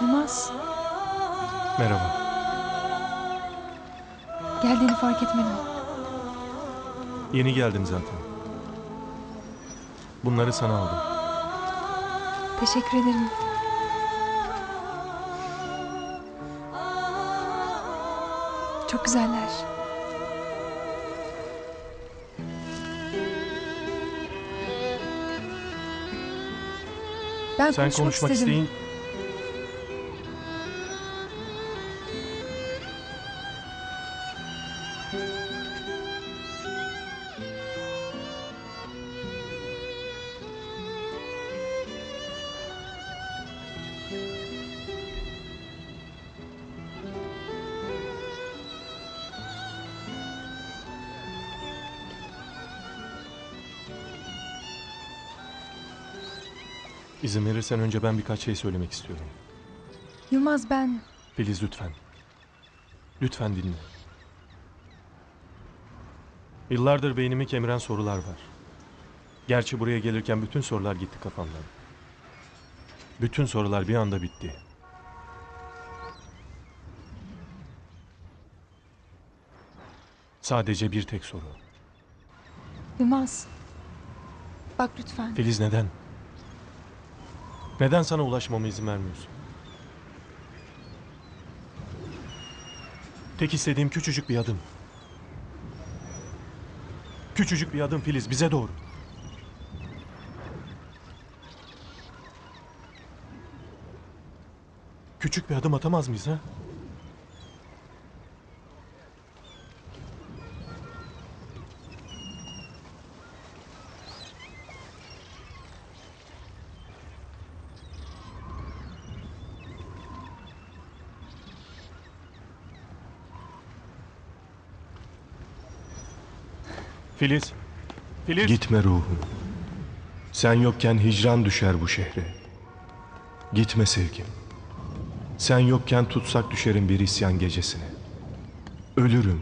Yılmaz, Merhaba. geldiğini fark etmedim. Yeni geldim zaten. Bunları sana aldım. Teşekkür ederim. Çok güzeller. Ben Sen konuşmak, konuşmak istedim. isteyin. İzin verirsen önce ben birkaç şey söylemek istiyorum. Yılmaz ben... Filiz lütfen. Lütfen dinle. Yıllardır beynimi kemiren sorular var. Gerçi buraya gelirken bütün sorular gitti kafamdan. Bütün sorular bir anda bitti. Sadece bir tek soru. Yılmaz. Bak lütfen. Filiz neden? Neden sana ulaşmama izin vermiyorsun? Tek istediğim küçücük bir adım. Küçücük bir adım Filiz bize doğru. Küçük bir adım atamaz mıyız ha? Filiz. Filiz. Gitme ruhum. Sen yokken hicran düşer bu şehre. Gitme sevgim. Sen yokken tutsak düşerim bir isyan gecesine. Ölürüm.